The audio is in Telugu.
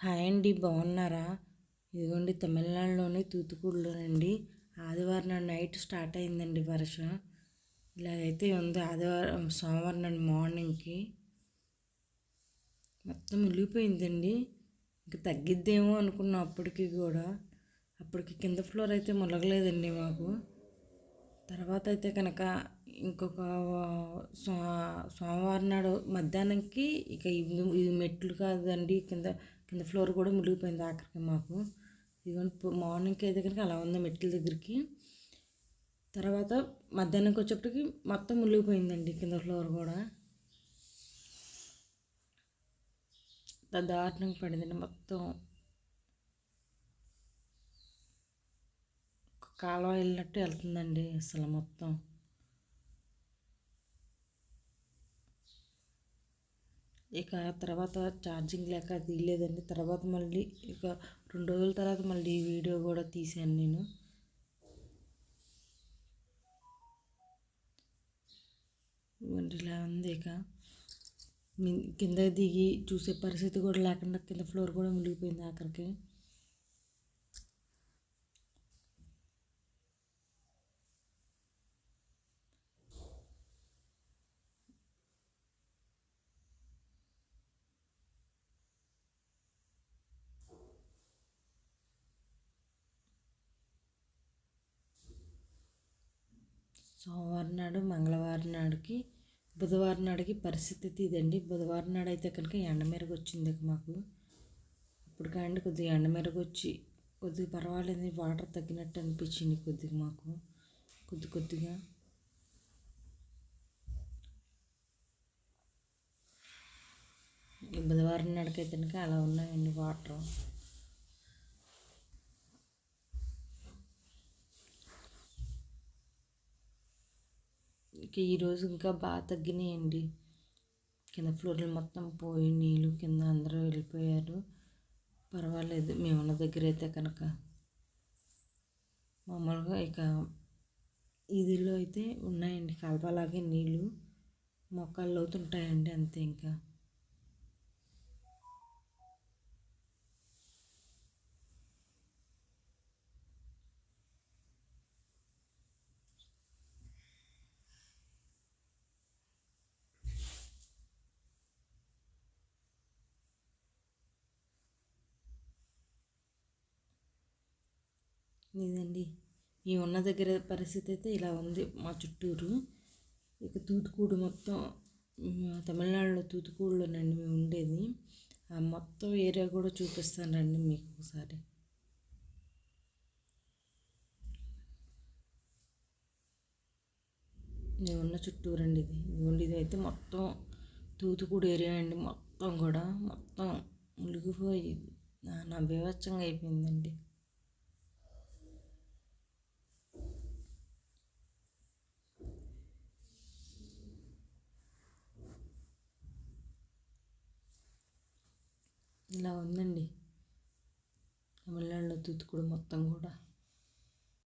హాయ్ అండి బాగున్నారా? ఇదిగోండి తమిళనాడులోని తూతుకూడులోనండి ఆదివారం నాడు నైట్ స్టార్ట్ అయిందండి వర్షం. ఇలాగైతే ఉంది ఆదివారం సోమవారం నాడు మార్నింగ్కి. మొత్తం మునిగిపోయిందండి ఇంకా తగ్గిద్దేమో అనుకున్నాం అప్పటికి కూడా. అప్పటికి కింద ఫ్లోర్ అయితే ములగలేదండి మాకు. తర్వాత అయితే కనుక ఇంకొక సోమవారం నాడు మధ్యాహ్నంకి ఇక ఇది మెట్లు కాదండి కింద కింద ఫ్లోర్ కూడా మునిగిపోయింది ఆఖరికి మాకు. ఇదిగోండి మార్నింగ్కి అయితే కనుక అలా ఉంది మెట్ల దగ్గరికి. తర్వాత మధ్యాహ్నంకి వచ్చేప్పటికి మొత్తం మునిగిపోయిందండి కింద ఫ్లోర్ కూడా. దారుణంగా పడిందండి మొత్తం. కాలువ వెళ్ళినట్టు వెళ్తుందండి అసలు మొత్తం. ఇక తర్వాత ఛార్జింగ్ లేక తీయలేదండి. తర్వాత మళ్ళీ ఇక రెండు రోజుల తర్వాత మళ్ళీ వీడియో కూడా తీసాను నేను. ఇలా ఉంది ఇక. కింద దిగి చూసే పరిస్థితి కూడా లేకుండా కింద ఫ్లోర్ కూడా మునిగిపోయింది ఆఖరికి. సోమవారం నాడు మంగళవారం నాడుకి బుధవారం నాడుకి పరిస్థితి ఇదండి. బుధవారం నాడు అయితే కనుక ఎండ మెరుగు వచ్చింది మాకు. ఇప్పుడు కానీ కొద్దిగా ఎండ మెరుగు వచ్చి కొద్దిగా పర్వాలేదు వాటర్ తగ్గినట్టు అనిపించింది కొద్దిగా మాకు. కొద్ది కొద్దిగా. బుధవారం నాడుకైతే కనుక అలా ఉన్నాయండి వాటర్. ఇంకా ఈరోజు ఇంకా బాగా తగ్గినాయండి. కింద ఫ్లోర్లు మొత్తం పోయి నీళ్ళు కింద అందరూ వెళ్ళిపోయారు. పర్వాలేదు మేమున్న దగ్గర అయితే కనుక మామూలుగా ఇక ఇదిలో అయితే ఉన్నాయండి. కలపలాగే నీళ్ళు మొక్కలు అవుతుంటాయండి అంతే ఇంకా. ఇదండి మేము ఉన్న దగ్గర పరిస్థితి అయితే ఇలా ఉంది మా చుట్టూరు. ఇక తూతుకూడు మొత్తం తమిళనాడులో తూతుకూడులోనండి మేము ఉండేది. ఆ మొత్తం ఏరియా కూడా చూపిస్తానండి మీకు ఒకసారి. నేను ఉన్న చుట్టూరు అండి ఇది. ఇదిగోండి ఇది అయితే మొత్తం తూతుకూడు ఏరియా అండి మొత్తం కూడా. మొత్తం మునిగిపోయి నా బీభత్సంగా అయిపోయిందండి. ఇలా ఉందండి. తమిళనాడులో తూత్తుకుడు మొత్తం కూడా.